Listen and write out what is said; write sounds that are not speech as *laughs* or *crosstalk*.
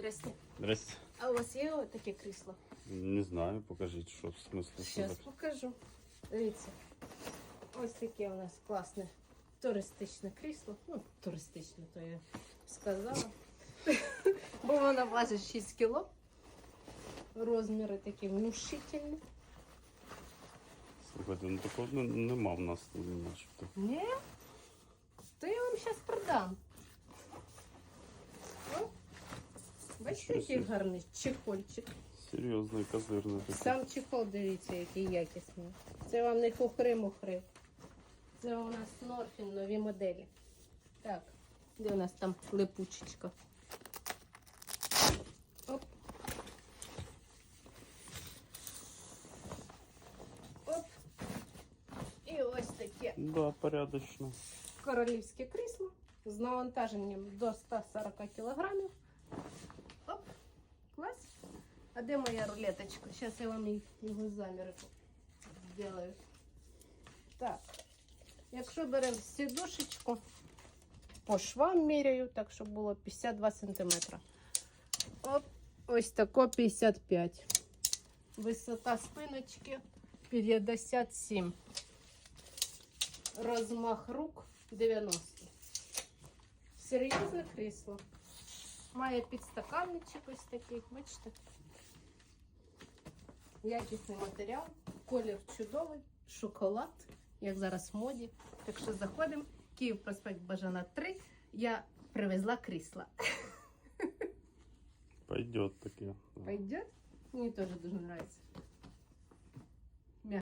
Здрасте. Здрасте. А у вас є таке крісло? Не знаю, покажіть, що в смислі. Зараз покажу. Дивіться. Ось таке у нас класне туристичне крісло. Ну, туристичне, то я сказала. *laughs* Бо воно важить 6 кіло. Розміри такі внушительні. Слухайте, ну такого нема в нас начебто. Ні? То я вам зараз продам. Бачите, який гарний чехольчик. Серйозний, козирний такий. Сам чехол, дивіться, який якісний. Це вам не хухри-мухри. Це у нас Норфін, нові моделі. Так, де у нас там липучечка? Оп. Оп. І ось таке Да, порядочно. королівське крісло з навантаженням до 140 кілограмів. А де моя рулеточка? Зараз я вам його заміри зроблю. Так, якщо беремо сідушечку, по швам міряю, так щоб було 52 см. Оп, ось тако 55. Висота спиночки 57. Розмах рук 90. Серйозне крісло. Має підстаканничок ось такий, бачите? Якісний матеріал, колір чудовий, шоколад, як зараз в моді. Так що заходимо. Київ проспект Бажана 3. Я привезла крісла. Пойдет таке. Пойдет? Мені теж дуже подобається.